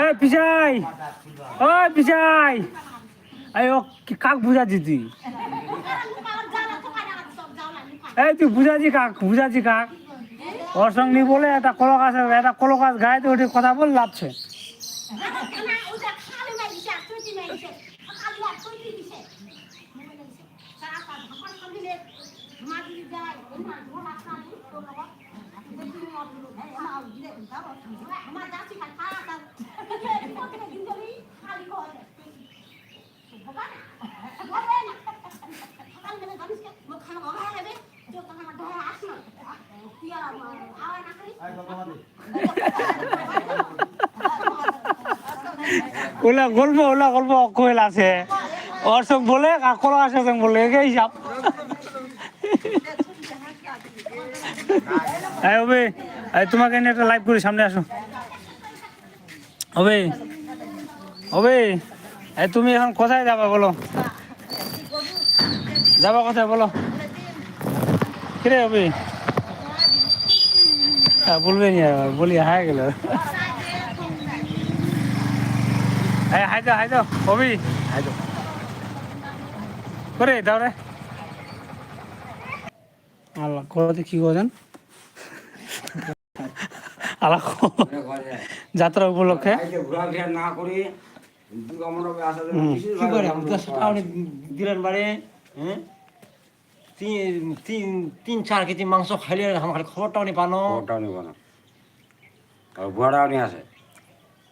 এ পিসাই ও পিসাই আরে, ও কাক বুঝাচ্ছি তুই? এই তুই বুঝাচ্ছি কাক বুঝাচ্ছি কাক। ওর সঙ্গে বলে এটা কলো গাছ এটা কলো গাছ গায়ে তো ওটি কথা বল লাভছে যায়। ওলা গল্প ওলা গল্প কোয়েল আছে। ওর সঙ্গে বলে আর কলো গাছের সঙ্গে বলে একে হিসাব এই হবে তোমাকে নিয়ে একটা লাইভ করি, সামনে আসো। হবে হবে তুমি এখন কোথায় যাবা বলো? যাবা কোথায় বলো? কিরে হবে হ্যাঁ বলবে নি আর বলি হায় গেল। এই হাই দাও হাই দাও হবি হাই দাও। করে দাও রে। আল্লাহ কোথাতে কি করছেন আল্লাহ যাত্রা উপলক্ষে। না করে কি করে? দিলেন বারে হ্যাঁ? তিন তিন তিন চার কেজি মাংস খাইলে আমার খবরটাও নি পানো খবরটাও না আর বুয়াটাও নিয়ে আসে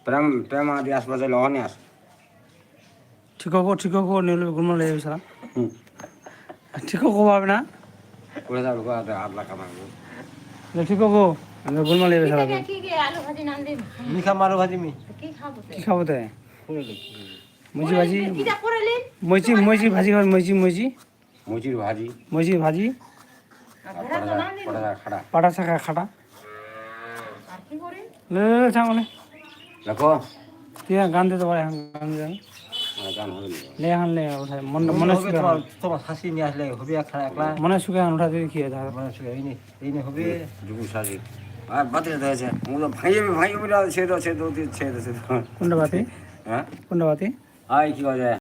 প্রেম প্রেম আদি আশপাশে লহনে আসে ঠিক হোক ঠিক হোক নিলে গুলমাল লেগে গেছিলাম ঠিক হবে না করে যাবে গোয়াতে আট লাখ কামাবো ঠিক হোক গুলমাল লেগে গেছিলাম আলু ভাজি নান দিম মিখা মারো ভাজি মি কি খাব কি খাব তাই মজি ভাজি মজি মজি ভাজি মজি মজি মুচির ভাজি। মজি ভাজি। পাটা শাখা খাটা। ছাগলে দেখো তুই গান দিতে পারে গান দিতে লে হান লে উঠাই। মন মনে সুখে তোমার হাসি নিয়ে আসলে হবে একলা একলা। মনে সুখে হান উঠা দিয়ে হয় তাহলে মানে এই নে এই নে হবে। যুবু সাজি আর বাতিল হয়েছে। মুলো ভাইয়ে ভাইয়ে বলে ছেদ ছেদ ছেদ ছেদ কোনটা বাতি? হ্যাঁ? কোনটা বাতি? আই কি বাজে